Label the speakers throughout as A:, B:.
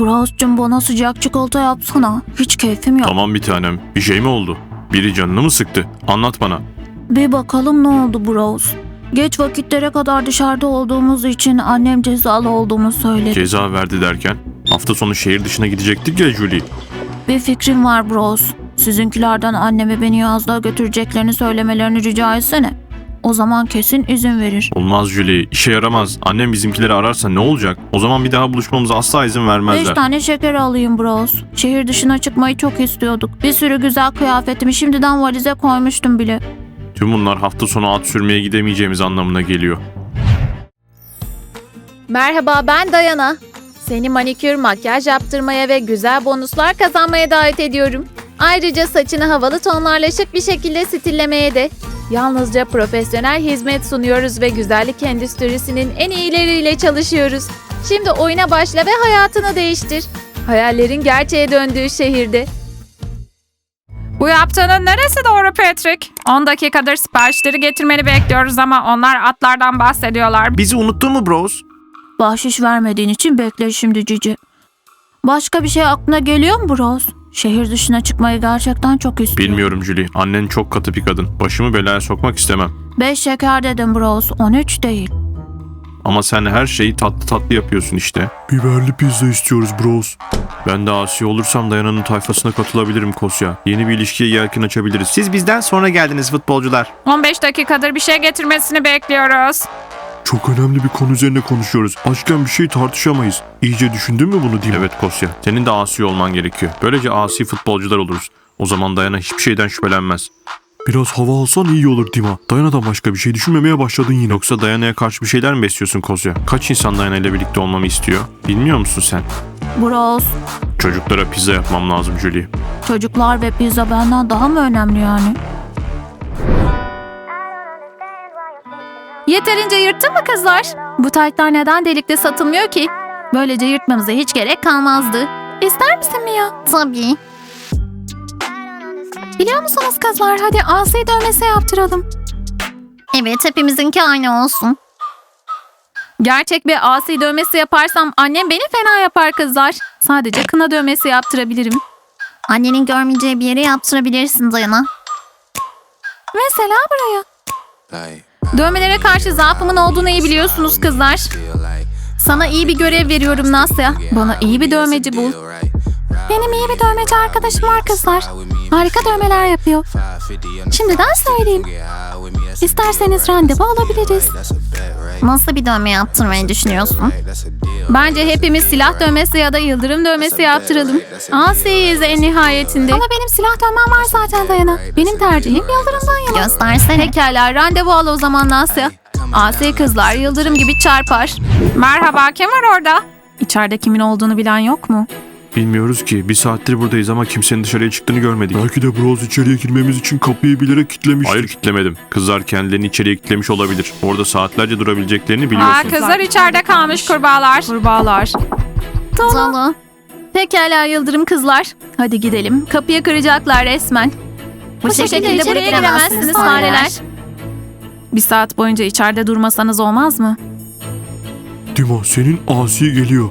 A: Brows'cum bana sıcak çikolata yapsana. Hiç keyfim yok.
B: Tamam bir tanem. Bir şey mi oldu? Biri canını mı sıktı? Anlat bana.
A: Bir bakalım ne oldu Browse. Geç vakitlere kadar dışarıda olduğumuz için annem cezalı olduğumu söyledi.
B: Ceza verdi derken. Hafta sonu şehir dışına gidecektik ya Julie.
A: Bir fikrim var Browse. Sizinkilerden anneme beni yazlığa götüreceklerini söylemelerini rica etsene. O zaman kesin izin verir.
B: Olmaz Julie. işe yaramaz. Annem bizimkileri ararsa ne olacak? O zaman bir daha buluşmamıza asla izin
A: Beş
B: vermezler.
A: tane şeker alayım Browse. Şehir dışına çıkmayı çok istiyorduk. Bir sürü güzel kıyafetimi şimdiden valize koymuştum bile.
B: Tüm bunlar hafta sonu at sürmeye gidemeyeceğimiz anlamına geliyor.
C: Merhaba ben Dayana. Seni manikür, makyaj yaptırmaya ve güzel bonuslar kazanmaya davet ediyorum. Ayrıca saçını havalı tonlarla şık bir şekilde stillemeye de. Yalnızca profesyonel hizmet sunuyoruz ve güzellik endüstrisinin en iyileriyle çalışıyoruz. Şimdi oyuna başla ve hayatını değiştir. Hayallerin gerçeğe döndüğü şehirde.
D: Bu yaptığının neresi doğru Patrick? 10 dakikadır siparişleri getirmeni bekliyoruz ama onlar atlardan bahsediyorlar.
E: Bizi unuttun mu bros?
A: Bahşiş vermediğin için bekle şimdi Cici. Başka bir şey aklına geliyor mu Browse? Şehir dışına çıkmayı gerçekten çok istiyorum.
B: Bilmiyorum Julie. Annen çok katı bir kadın. Başımı belaya sokmak istemem.
A: Beş şeker dedim Browse, 13 değil.
B: Ama sen her şeyi tatlı tatlı yapıyorsun işte.
E: Biberli pizza istiyoruz bros.
B: Ben de asi olursam Dayana'nın tayfasına katılabilirim Kosya. Yeni bir ilişkiye yelken açabiliriz.
E: Siz bizden sonra geldiniz futbolcular.
D: 15 dakikadır bir şey getirmesini bekliyoruz.
E: Çok önemli bir konu üzerine konuşuyoruz. Açken bir şey tartışamayız. İyice düşündün mü bunu Dima?
B: Evet Kosya. Senin de asi olman gerekiyor. Böylece asi futbolcular oluruz. O zaman Dayana hiçbir şeyden şüphelenmez.
E: Biraz hava alsan iyi olur Dima. Dayanadan başka bir şey düşünmemeye başladın yine.
B: Yoksa Dayana'ya karşı bir şeyler mi besliyorsun Kosya? Kaç insan Dayana ile birlikte olmamı istiyor? Bilmiyor musun sen?
A: Browse,
B: Çocuklara pizza yapmam lazım Julie.
A: çocuklar ve pizza benden daha mı önemli yani?
C: Yeterince yırttın mı kızlar? Bu taytlar neden delikte satılmıyor ki? Böylece yırtmamıza hiç gerek kalmazdı. İster misin Mia? Tabii. Biliyor musunuz kızlar hadi Asya dövmesi yaptıralım. Evet hepimizinki aynı olsun. Gerçek bir asi dövmesi yaparsam annem beni fena yapar kızlar. Sadece kına dövmesi yaptırabilirim. Annenin görmeyeceği bir yere yaptırabilirsin Dayana. Mesela buraya. Dövmelere karşı zaafımın olduğunu iyi biliyorsunuz kızlar. Sana iyi bir görev veriyorum Nasya. Bana iyi bir dövmeci bul. Benim iyi bir dövmeci arkadaşım var kızlar. Harika dövmeler yapıyor. Şimdiden söyleyeyim. İsterseniz randevu alabiliriz. Nasıl bir dövme yaptırmayı düşünüyorsun? Bence hepimiz silah dövmesi ya da yıldırım dövmesi yaptıralım. Asiyiz en nihayetinde. Ama benim silah dövmem var zaten Dayana. Benim tercihim yıldırımdan yana. Göstersene. Pekala randevu al o zaman Nasya. Asi kızlar yıldırım gibi çarpar.
D: Merhaba kim var orada? İçeride kimin olduğunu bilen yok mu?
B: Bilmiyoruz ki. Bir saattir buradayız ama kimsenin dışarıya çıktığını görmedik.
E: Belki de bros içeriye girmemiz için kapıyı bilerek kilitlemiştir.
B: Hayır kitlemedim. Kızlar kendilerini içeriye kitlemiş olabilir. Orada saatlerce durabileceklerini
D: Aa,
B: biliyorsun.
D: kızlar içeride kalmış kurbağalar. Kurbağalar.
C: Dolu. Pekala yıldırım kızlar. Hadi gidelim. Kapıyı kıracaklar resmen. Bu, şekilde, buraya giremezsiniz fareler.
D: Bir saat boyunca içeride durmasanız olmaz mı?
E: Dima senin asi geliyor.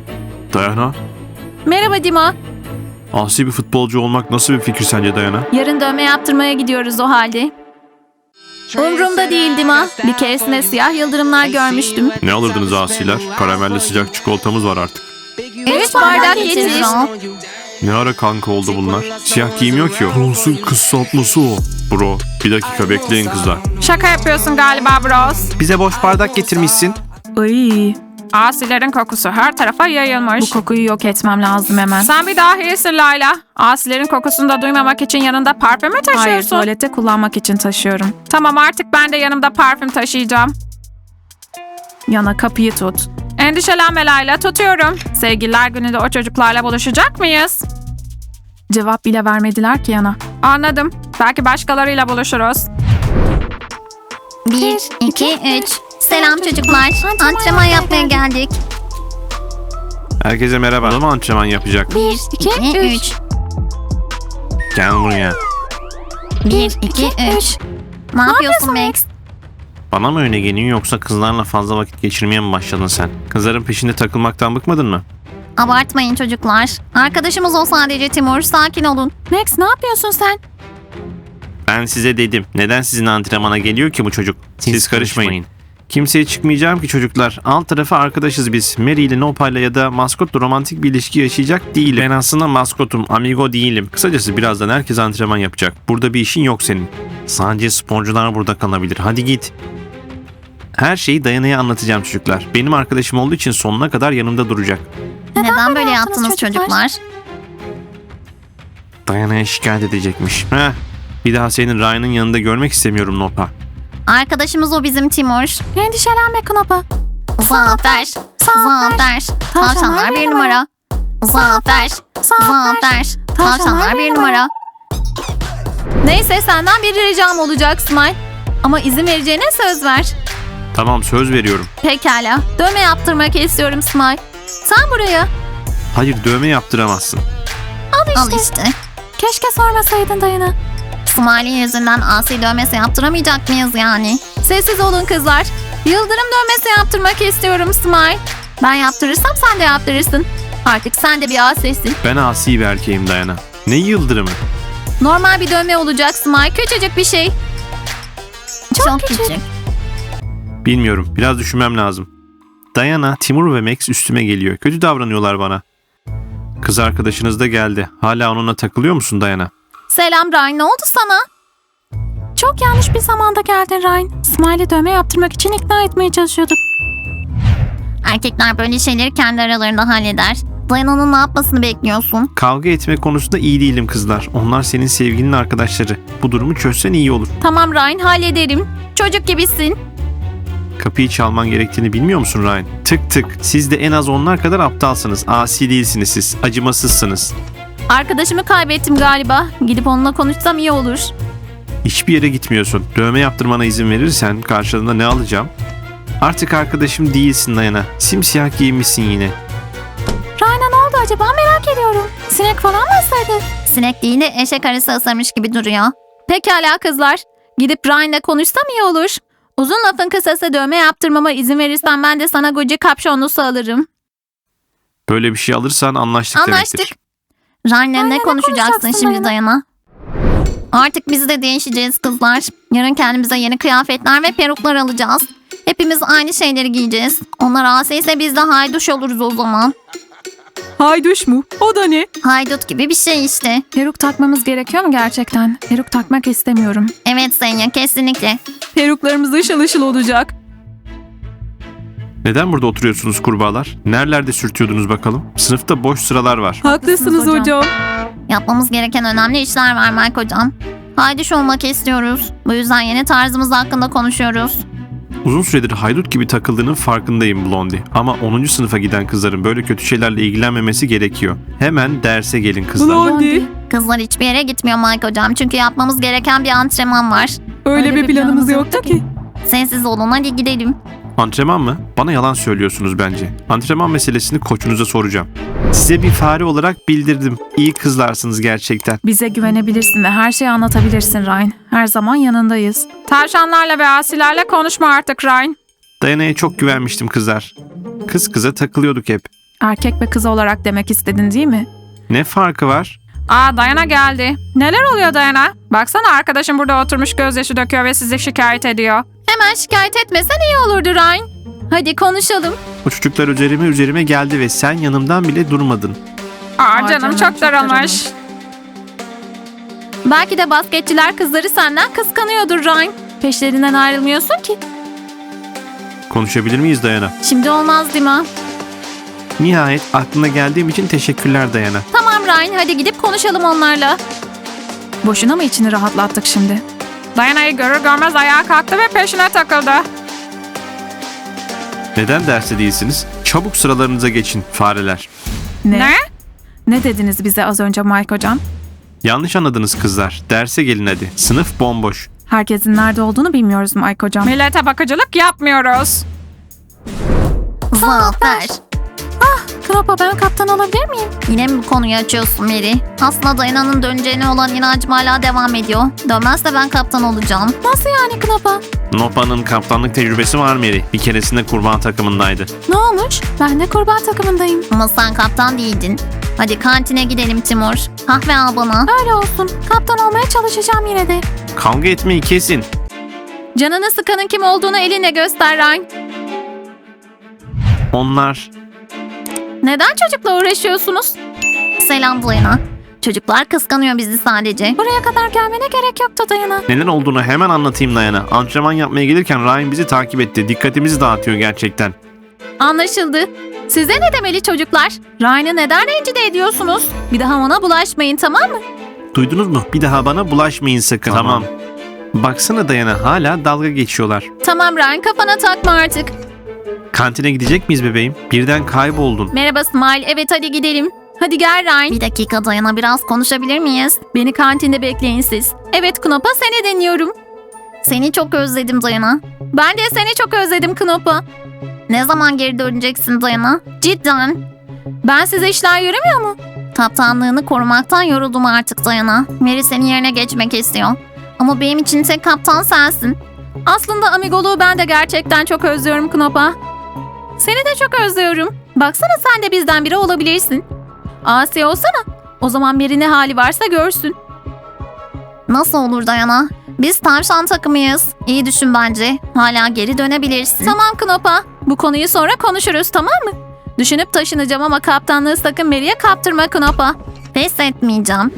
B: Dayana,
C: Merhaba Dima.
B: asi bir futbolcu olmak nasıl bir fikir sence Dayana?
C: Yarın dövme yaptırmaya gidiyoruz o halde. Umrumda değil Dima. Bir keresinde siyah yıldırımlar görmüştüm.
B: Ne alırdınız asiler? Karamelli sıcak çikolatamız var artık.
C: Üç bardak getir.
B: Ne ara kanka oldu bunlar? Siyah giymiyor ki o.
E: Bros'un kısaltması o.
B: Bro, bir dakika bekleyin kızlar.
D: Şaka yapıyorsun galiba Bros.
E: Bize boş bardak getirmişsin.
D: Iy. Asilerin kokusu her tarafa yayılmış. Bu kokuyu yok etmem lazım hemen. Sen bir dahisin Layla. Asilerin kokusunu da duymamak için yanında parfüm mü taşıyorsun? Hayır tuvalette kullanmak için taşıyorum. Tamam artık ben de yanımda parfüm taşıyacağım. Yana kapıyı tut. Endişelenme Layla tutuyorum. Sevgililer gününde o çocuklarla buluşacak mıyız? Cevap bile vermediler ki Yana. Anladım. Belki başkalarıyla buluşuruz.
C: Bir, iki, üç. Selam çocuklar. Antrenman yapmaya geldik.
B: Herkese merhaba. Ne zaman antrenman yapacak?
C: Bir, iki, üç.
B: Gel buraya.
C: Bir, iki, üç. Ne yapıyorsun Max?
B: Bana mı öyle geliyor yoksa kızlarla fazla vakit geçirmeye mi başladın sen? Kızların peşinde takılmaktan bıkmadın mı?
A: Abartmayın çocuklar. Arkadaşımız o sadece Timur. Sakin olun.
C: Max ne yapıyorsun sen?
B: Ben size dedim. Neden sizin antrenmana geliyor ki bu çocuk? Siz, karışmayın. Kimseye çıkmayacağım ki çocuklar. Alt tarafı arkadaşız biz. Mary ile Nopa'yla ya da maskotla romantik bir ilişki yaşayacak değilim. Ben aslında maskotum, amigo değilim. Kısacası birazdan herkes antrenman yapacak. Burada bir işin yok senin. Sadece sporcular burada kalabilir. Hadi git. Her şeyi Dayana'ya anlatacağım çocuklar. Benim arkadaşım olduğu için sonuna kadar yanımda duracak.
A: Neden, böyle
C: yaptınız çocuklar?
B: Dayana'ya şikayet edecekmiş. Heh. Bir daha senin Ryan'ın yanında görmek istemiyorum Nopa.
A: Arkadaşımız o bizim Timur.
C: Endişelenme Knopa.
A: Zafer. Zafer. Tavşanlar bir numara. Zafer. Zafer. Tavşanlar bir numara.
C: Neyse senden bir ricam olacak Smile. Ama izin vereceğine söz ver.
B: Tamam söz veriyorum.
C: Pekala. Dövme yaptırmak istiyorum Smile. Sen buraya.
B: Hayır dövme yaptıramazsın.
A: Al işte.
C: Keşke sormasaydın Dayana.
A: Smiley yüzünden asi dövmesi yaptıramayacak mıyız yani?
C: Sessiz olun kızlar. Yıldırım dövmesi yaptırmak istiyorum Smile. Ben yaptırırsam sen de yaptırırsın. Artık sen de bir asesin.
B: Ben asi bir erkeğim Dayana. Ne yıldırımı?
C: Normal bir dövme olacak Smile. Küçücük bir şey.
A: Çok, küçük.
B: Bilmiyorum. Biraz düşünmem lazım. Dayana, Timur ve Max üstüme geliyor. Kötü davranıyorlar bana. Kız arkadaşınız da geldi. Hala onunla takılıyor musun Dayana?
C: Selam Ryan. Ne oldu sana? Çok yanlış bir zamanda geldin Ryan. Smile'e dövme yaptırmak için ikna etmeye çalışıyorduk.
A: Erkekler böyle şeyleri kendi aralarında halleder. Dayana'nın ne yapmasını bekliyorsun?
B: Kavga etme konusunda iyi değilim kızlar. Onlar senin sevgilinin arkadaşları. Bu durumu çözsen iyi olur.
C: Tamam Ryan hallederim. Çocuk gibisin.
B: Kapıyı çalman gerektiğini bilmiyor musun Ryan? Tık tık. Siz de en az onlar kadar aptalsınız. Asi değilsiniz siz. Acımasızsınız.
C: Arkadaşımı kaybettim galiba. Gidip onunla konuşsam iyi olur.
B: Hiçbir yere gitmiyorsun. Dövme yaptırmana izin verirsen karşılığında ne alacağım? Artık arkadaşım değilsin Dayana. Simsiyah giymişsin yine.
C: Ryan'a ne oldu acaba merak ediyorum. Sinek falan mı ısırdı?
A: Sinek değil de eşek arısı ısırmış gibi duruyor.
C: Pekala kızlar. Gidip Ryan'la konuşsam iyi olur. Uzun lafın kısası dövme yaptırmama izin verirsen ben de sana Gucci kapşonlusu alırım.
B: Böyle bir şey alırsan anlaştık,
A: Anlaştık.
B: demektir.
A: Ryan'le ne konuşacaksın şimdi Dayana? Artık biz de değişeceğiz kızlar. Yarın kendimize yeni kıyafetler ve peruklar alacağız. Hepimiz aynı şeyleri giyeceğiz. Onlar asi ise biz de hayduş oluruz o zaman.
D: Hayduş mu? O da ne?
A: Haydut gibi bir şey işte.
C: Peruk takmamız gerekiyor mu gerçekten? Peruk takmak istemiyorum.
A: Evet Senya kesinlikle.
D: Peruklarımız ışıl ışıl olacak.
B: Neden burada oturuyorsunuz kurbağalar? Nerelerde sürtüyordunuz bakalım? Sınıfta boş sıralar var.
D: Haklısınız
C: hocam.
D: hocam.
A: Yapmamız gereken önemli işler var Mike hocam. Hayduş olmak istiyoruz. Bu yüzden yeni tarzımız hakkında konuşuyoruz.
B: Uzun süredir haydut gibi takıldığının farkındayım Blondie. Ama 10. sınıfa giden kızların böyle kötü şeylerle ilgilenmemesi gerekiyor. Hemen derse gelin kızlar.
D: Blondie.
A: Kızlar hiçbir yere gitmiyor Mike hocam. Çünkü yapmamız gereken bir antrenman var.
D: Öyle, bir planımız yoktu ki.
A: Sessiz olun hadi gidelim.
B: Antrenman mı? Bana yalan söylüyorsunuz bence. Antrenman meselesini koçunuza soracağım. Size bir fare olarak bildirdim. İyi kızlarsınız gerçekten.
D: Bize güvenebilirsin ve her şeyi anlatabilirsin Ryan. Her zaman yanındayız. Tavşanlarla ve asilerle konuşma artık Ryan.
B: Dayana'ya çok güvenmiştim kızlar. Kız kıza takılıyorduk hep.
D: Erkek ve kız olarak demek istedin değil mi?
B: Ne farkı var?
D: Aa Dayana geldi. Neler oluyor Dayana? Baksana arkadaşım burada oturmuş gözyaşı döküyor ve sizi şikayet ediyor.
C: Hemen şikayet etmesen iyi olurdu Ryan. Hadi konuşalım.
B: O çocuklar üzerime üzerime geldi ve sen yanımdan bile durmadın.
D: Aa, canım, çok daralmış.
C: Belki de basketçiler kızları senden kıskanıyordur Ryan. Peşlerinden ayrılmıyorsun ki.
B: Konuşabilir miyiz Dayana?
C: Şimdi olmaz Dima.
B: Nihayet aklına geldiğim için teşekkürler Dayana.
C: Tamam Ryan hadi gidip konuşalım onlarla.
D: Boşuna mı içini rahatlattık şimdi? Dayana'yı görür görmez ayağa kalktı ve peşine takıldı.
B: Neden derste değilsiniz? Çabuk sıralarınıza geçin fareler.
D: Ne? Ne? Ne dediniz bize az önce Mike hocam?
B: Yanlış anladınız kızlar. Derse gelin hadi. Sınıf bomboş.
D: Herkesin nerede olduğunu bilmiyoruz Mike hocam. Millete bakıcılık yapmıyoruz.
A: Zafer.
C: Knopa ben kaptan olabilir miyim?
A: Yine mi bu konuyu açıyorsun Mary? Aslında Dayana'nın döneceğine olan inancım hala devam ediyor. Dönmezse ben kaptan olacağım.
C: Nasıl yani Knopa?
B: Nopa'nın kaptanlık tecrübesi var Mary. Bir keresinde kurban takımındaydı.
C: Ne olmuş? Ben de kurban takımındayım.
A: Ama sen kaptan değildin. Hadi kantine gidelim Timur. Kahve al bana.
C: Öyle olsun. Kaptan olmaya çalışacağım yine de.
B: Kavga etmeyi kesin.
C: Canını sıkanın kim olduğunu elinle göster Ryan.
B: Onlar
C: Neden çocukla uğraşıyorsunuz?
A: Selam Dayana. Çocuklar kıskanıyor bizi sadece.
C: Buraya kadar gelmene gerek yoktu Dayana.
B: neler olduğunu hemen anlatayım Dayana. Antrenman yapmaya gelirken Ryan bizi takip etti. Dikkatimizi dağıtıyor gerçekten.
C: Anlaşıldı. Size ne demeli çocuklar? Ryan'ı neden rencide ediyorsunuz? Bir daha ona bulaşmayın tamam mı?
B: Duydunuz mu? Bir daha bana bulaşmayın sakın. Tamam. Baksana Dayana hala dalga geçiyorlar.
C: Tamam Ryan kafana takma artık.
B: Kantine gidecek miyiz bebeğim? Birden kayboldun.
C: Merhaba Smile. Evet hadi gidelim. Hadi gel Ryan.
A: Bir dakika Dayana biraz konuşabilir miyiz?
C: Beni kantinde bekleyin siz. Evet Knopa seni deniyorum.
A: Seni çok özledim Dayana.
C: Ben de seni çok özledim Knopa.
A: Ne zaman geri döneceksin Dayana?
C: Cidden. Ben size işler yürümüyor mu?
A: Kaptanlığını korumaktan yoruldum artık Dayana. Mary senin yerine geçmek istiyor. Ama benim için tek kaptan sensin.
C: Aslında amigoluğu ben de gerçekten çok özlüyorum Knopa. Seni de çok özlüyorum. Baksana sen de bizden biri olabilirsin. Asi olsana. O zaman biri ne hali varsa görsün.
A: Nasıl olur Dayana? Biz tavşan takımıyız. İyi düşün bence. Hala geri dönebilirsin.
C: Tamam Knopa. Bu konuyu sonra konuşuruz tamam mı? Düşünüp taşınacağım ama kaptanlığı sakın Mary'e kaptırma Knopa.
A: Pes etmeyeceğim.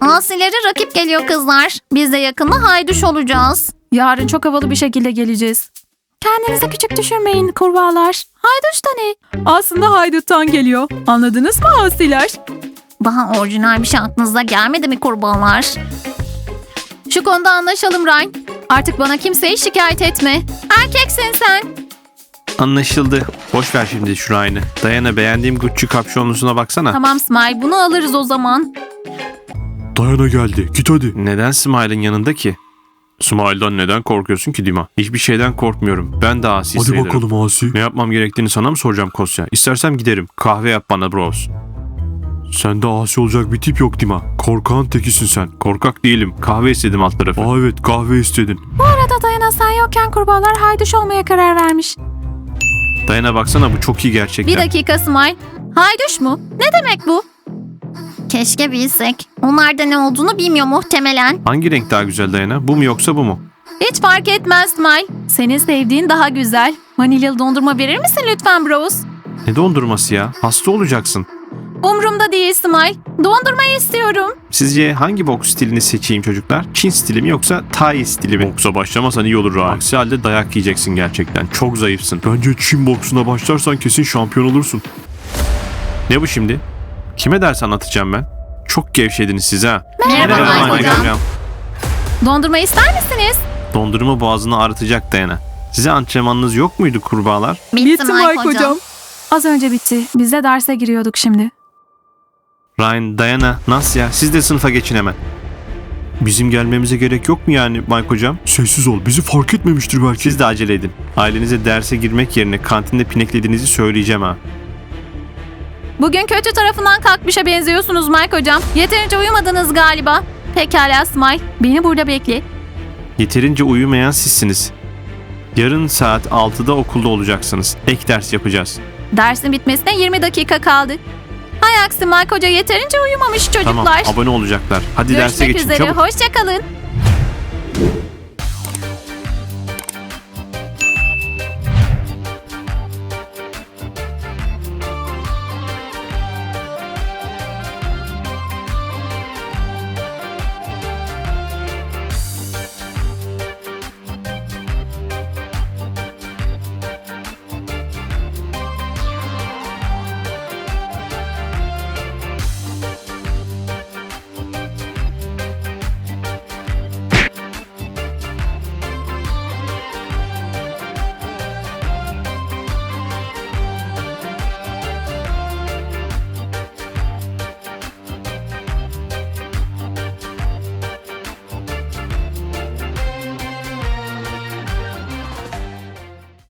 A: Asileri rakip geliyor kızlar. Biz de yakında hayduş olacağız.
C: Yarın çok havalı bir şekilde geleceğiz. Kendinizi küçük düşürmeyin kurbağalar. Hayduş da ne? Aslında hayduttan geliyor. Anladınız mı asiler?
A: Daha orijinal bir şey aklınıza gelmedi mi kurbağalar?
C: Şu konuda anlaşalım Ryan. Artık bana kimseyi şikayet etme. Erkeksin sen.
B: Anlaşıldı. Boş ver şimdi şu Ryan'ı. Dayana beğendiğim Gucci kapşonlusuna baksana.
C: Tamam Smile bunu alırız o zaman.
E: Dayana geldi. Git hadi.
B: Neden Smile'ın yanında ki? Smile'dan neden korkuyorsun ki Dima? Hiçbir şeyden korkmuyorum. Ben de asi
E: Hadi
B: sayılırım.
E: bakalım Asi.
B: Ne yapmam gerektiğini sana mı soracağım Kosya? İstersem giderim. Kahve yap bana bros.
E: Sende Asi olacak bir tip yok Dima. Korkağın tekisin sen.
B: Korkak değilim. Kahve istedim alt tarafı.
E: Aa evet kahve istedin.
C: Arada Dayana sen yokken kurbağalar hayduş olmaya karar vermiş.
B: Dayana baksana bu çok iyi gerçekten.
C: Bir dakika Smile. Hayduş mu? Ne demek bu?
A: Keşke bilsek. Onlar da ne olduğunu bilmiyor muhtemelen.
B: Hangi renk daha güzel Dayana? Bu mu yoksa bu mu?
C: Hiç fark etmez Smile. Senin sevdiğin daha güzel. Vanilyalı dondurma verir misin lütfen bros?
B: Ne dondurması ya? Hasta olacaksın.
C: Umrumda değil Smile. Dondurmayı istiyorum.
B: Sizce hangi boks stilini seçeyim çocuklar? Çin stili mi yoksa Thai stili mi? Boksa başlamasan iyi olur Ryan. Aksi halde dayak yiyeceksin gerçekten. Çok zayıfsın.
E: Bence Çin boksuna başlarsan kesin şampiyon olursun.
B: Ne bu şimdi? Kime ders anlatacağım ben? Çok gevşediniz siz ha.
A: Merhaba Mike hocam.
C: Dondurma ister misiniz?
B: Dondurma boğazını ağrıtacak Dayana. Size antrenmanınız yok muydu kurbağalar?
A: Bitti, Mike, hocam.
C: Az önce bitti. Biz de derse giriyorduk şimdi.
B: Ryan, Dayana, Nasya siz de sınıfa geçin hemen. Bizim gelmemize gerek yok mu yani Mike hocam?
E: Sessiz ol. Bizi fark etmemiştir belki.
B: Siz de acele edin. Ailenize derse girmek yerine kantinde pineklediğinizi söyleyeceğim ha.
C: Bugün kötü tarafından kalkmışa benziyorsunuz Mike hocam. Yeterince uyumadınız galiba. Pekala Smile. Beni burada bekle.
B: Yeterince uyumayan sizsiniz. Yarın saat 6'da okulda olacaksınız. Ek ders yapacağız.
C: Dersin bitmesine 20 dakika kaldı. Hay aksi Mike hoca yeterince uyumamış çocuklar.
B: Tamam, abone olacaklar. Hadi derse
C: Görüşmek
B: geçin
C: üzere.
B: çabuk.
C: Hoşçakalın.